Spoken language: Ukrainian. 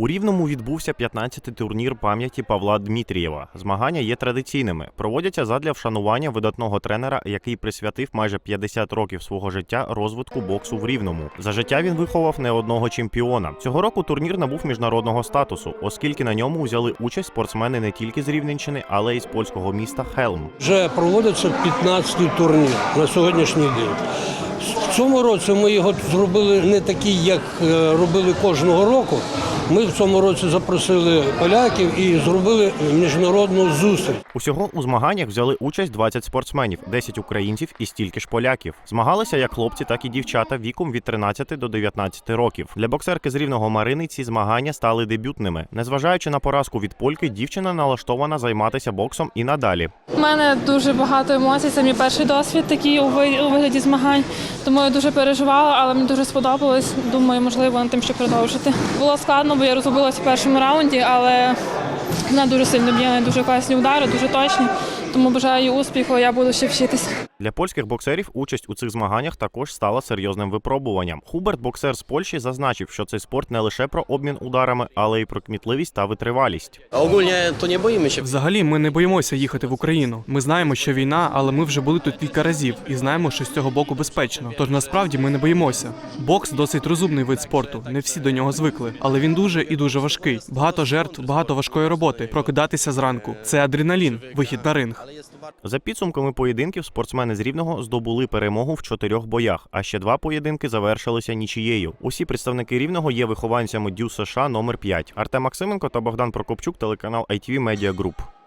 У Рівному відбувся 15-й турнір пам'яті Павла Дмитрієва. Змагання є традиційними. Проводяться задля вшанування видатного тренера, який присвятив майже 50 років свого життя розвитку боксу в Рівному. За життя він виховав не одного чемпіона. Цього року турнір набув міжнародного статусу, оскільки на ньому взяли участь спортсмени не тільки з Рівненщини, але й з польського міста Хелм. Вже проводиться 15-й турнір на сьогоднішній день. Цьому році ми його зробили не такий, як е, робили кожного року. Ми в цьому році запросили поляків і зробили міжнародну зустріч. Усього у змаганнях взяли участь 20 спортсменів, 10 українців і стільки ж поляків. Змагалися як хлопці, так і дівчата віком від 13 до 19 років. Для боксерки з рівного Марини ці змагання стали дебютними. Незважаючи на поразку від польки, дівчина налаштована займатися боксом і надалі. У мене дуже багато емоцій. Це мій перший досвід такий у у вигляді змагань. Тому я дуже переживала, але мені дуже сподобалось. Думаю, можливо, на тим, ще продовжити. Було складно, бо я розгубилася в першому раунді, але вона дуже сильно б'є, дуже класні удари, дуже точні. Тому бажаю їй успіху, я буду ще вчитися. Для польських боксерів участь у цих змаганнях також стала серйозним випробуванням. Хуберт, боксер з Польщі, зазначив, що цей спорт не лише про обмін ударами, але й про кмітливість та витривалість. To nie boimy się Взагалі, ми не боїмося їхати в Україну. Ми знаємо, що війна, але ми вже були тут кілька разів і знаємо, що з цього боку безпечно. Тож насправді ми не боїмося. Бокс досить розумний вид спорту. Не всі до нього звикли, але він дуже і дуже важкий. Багато жертв, багато важкої роботи. Прокидатися зранку. Це адреналін, вихід на ринг. За підсумками поєдинків, спортсмени з Рівного здобули перемогу в чотирьох боях, а ще два поєдинки завершилися нічією. Усі представники Рівного є вихованцями Дю США номер 5 Артем Максименко та Богдан Прокопчук, телеканал ITV Media Group.